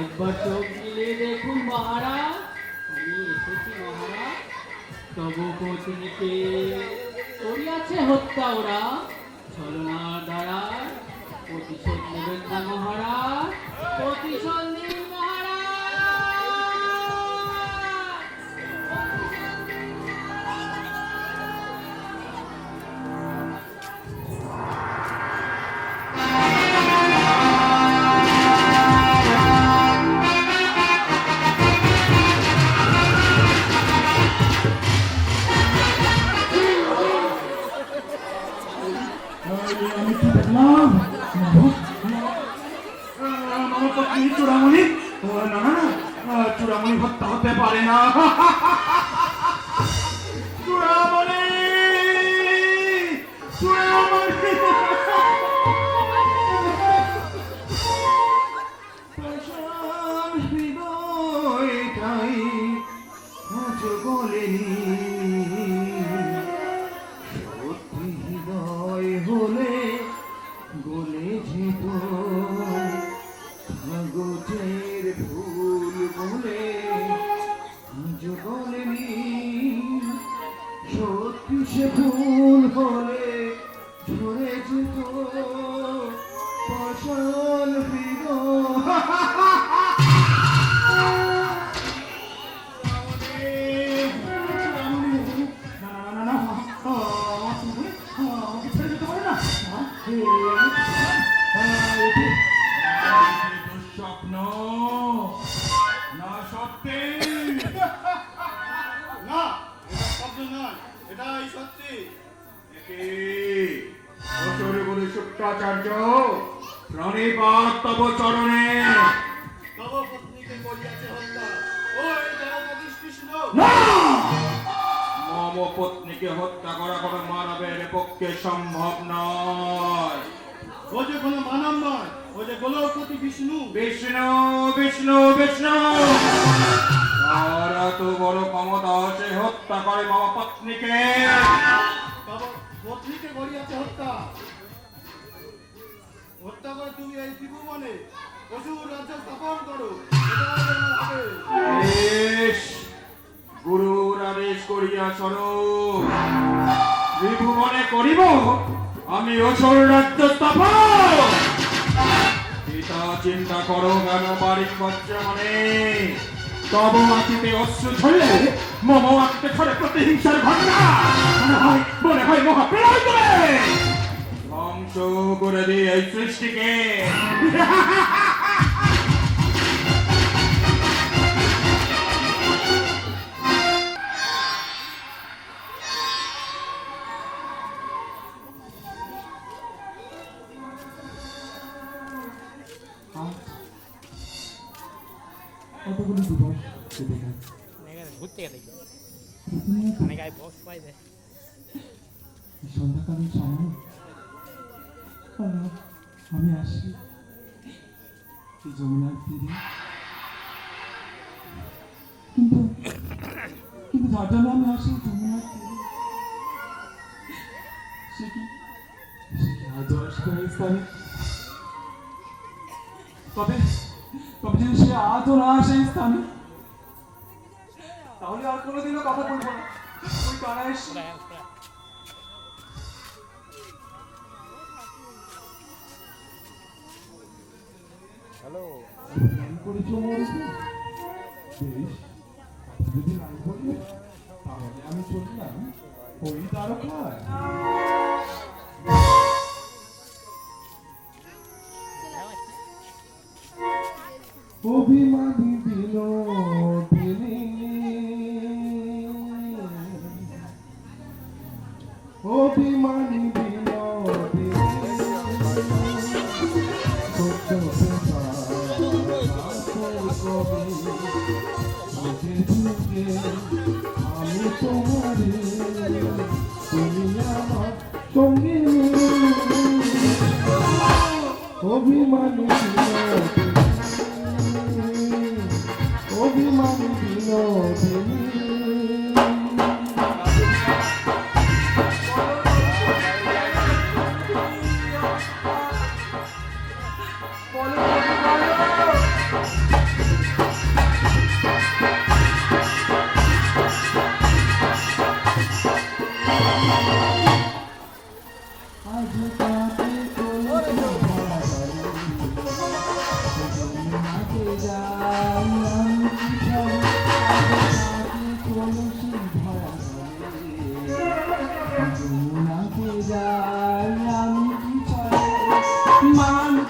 একবার চোখ মিলিয়ে দেখুন মহারাজ। আমি এসেছি মহারাজ। তবু পত্নীকে করিয়াছে হত্যা ওরা। ছলনার দ্বারা প্রতিশোধ নেবেন না মহারাজ। প্রতিশোধ নিন। চূড়ামণি না না চূড়ামণি হত্যা হতে পারে না। কৃষ্ণ না! মম পত্নীকে হত্যা করা কোনো মানবের পক্ষে সম্ভব নয়। ও যে কোনো মানব নয় ও যে গোলকপতি বিষ্ণু। বিষ্ণু বিষ্ণু বিষ্ণু! আর এত বড় ক্ষমতা সে হত্যা করে মম পত্নীকে। পত্নীকে করিয়াছে হত্যা। হত্যা করে ত্রিভুবনে পশুর রাজ্য স্থাপন করো। করিয়া সরো করিব। আমি অসর রাজ্য স্থাপন। পিতা, চিন্তা করো কেন বাড়ির বর্তমানে তব মাটিতে অশ্রু ঝরে মম মাটিতে ছড়ে প্রতিহিংসার ঘটনা মনে হয় মনে হয় মহাপ্রলয়। そうこらであいつしてけ Apa kudu buka? Bukan. Mereka butir lagi. Mereka bos lain deh. Sontak kami sama. আমি আসি। যমুনার তীরে কিন্তু কিন্তু জন্য আমি আসি যমুনার তীরে সে কি? তবে সে আজও না আসে স্থানে, তাহলে আর কোনোদিনও কথা বলব না। ওই পুরা তাহলে আমি চললাম ওই দ্বারকায় অভিমানী বিনোদিনী সঙ্গে। অভিমানী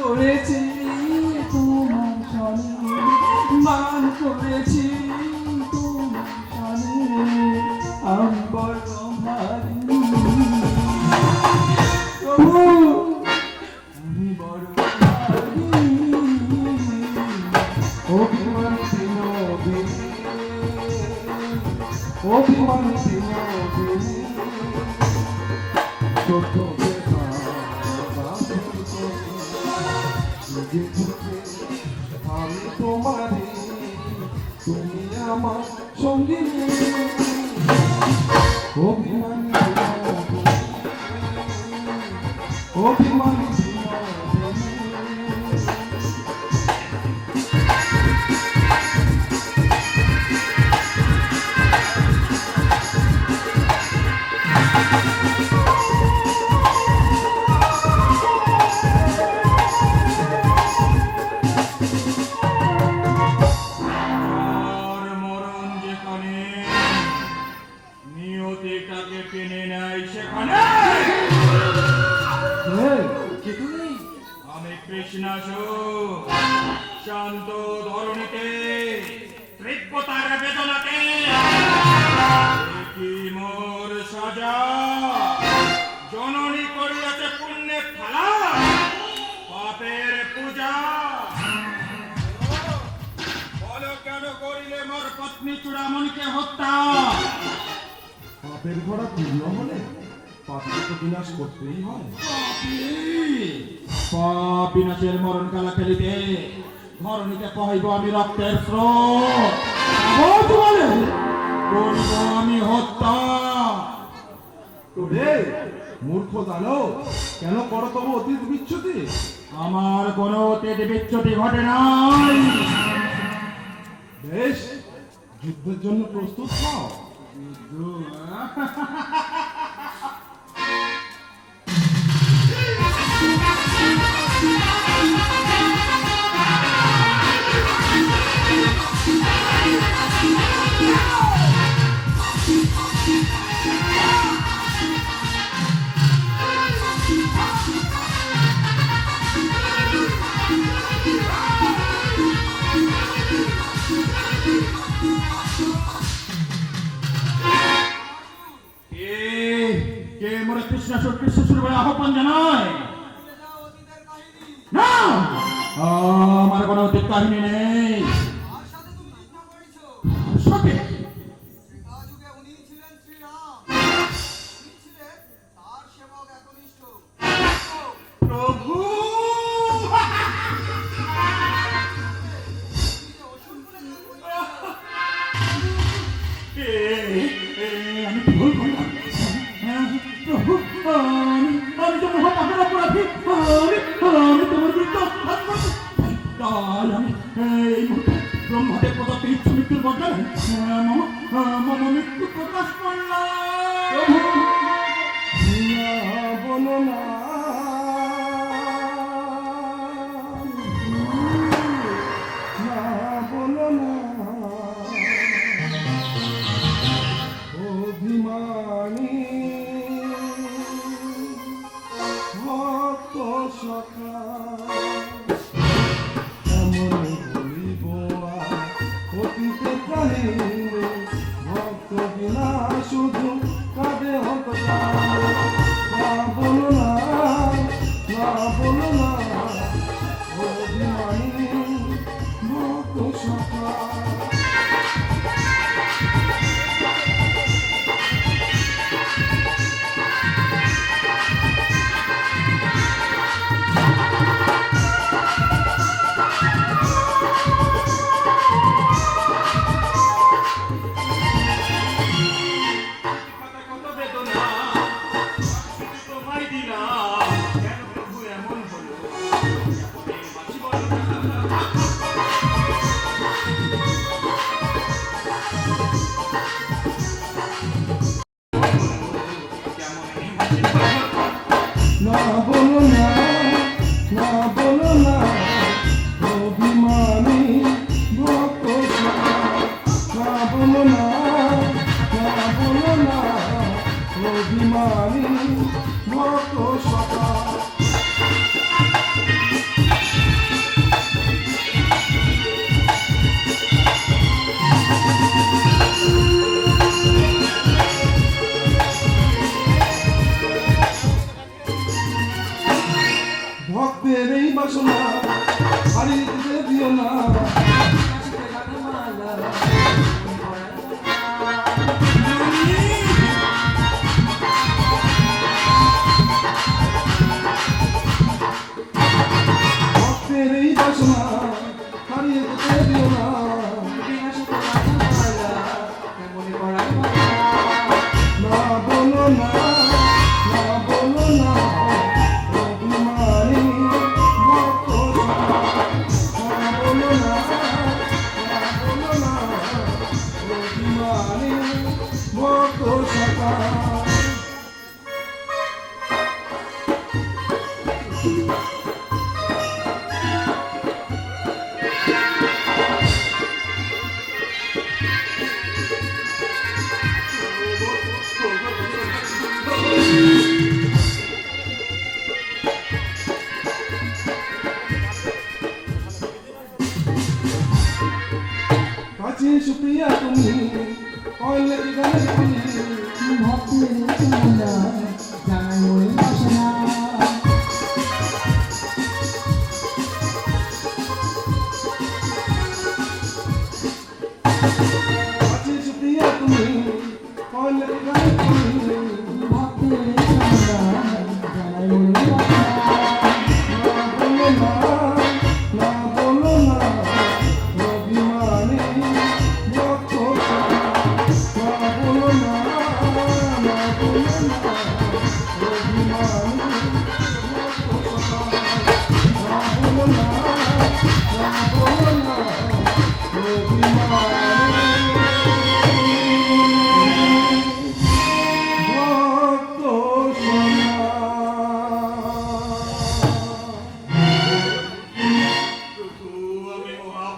করেছি, তোমার সনে মান করেছি, তোমার সনে আমি বড় প্রভু আমি বড় অভিমান ছিল অভিমান ছিল ছোট শান্ত ধরণীতে তীব্রতার বেদনাতে। কি মোর সাজা? জননী করিয়াছে পুণ্যের ফেলা পাপের পূজা। বলো কেন করিলে মোর পত্নী চূড়ামণিকে হত্যা? পাপের ভরা পূর্ণ হলে পাপকে তো বিনাশ করতেই হয়। পাপ! বিনাশের মরণ কালা খেলিতে ধরণীকে কহিব আমি রক্তের স্রোত। আমি হত্যা। তোরে মূর্খ দানো কেন করো তবু অতীত বিচ্ছুতি? আমার কোনো অতীত বিচ্ছুতি ঘটে নাই। বেশ যুদ্ধের জন্য প্রস্তুত হও। মোরে কৃষ্ণ কৃষ্ণ শুরু বলে আহ্বান জানায় না! আমার কোনো অতীত কাহিনী নেই। সোনা হারিয়ে দিও না।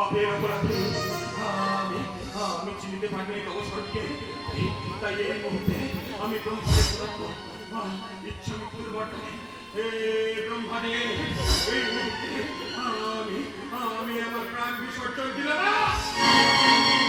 পাপের অপরাধে। আমি আমি চিনিতে পারিনি অবসরকে তাই এই মুহূর্তে আমি ব্রহ্মকে প্রণাম ইচ্ছা মৃত্যুর বটনে হে ব্রহ্মণে এই মুহূর্তে আমি আমি আমার প্রাণ বিসর্জন দিলাম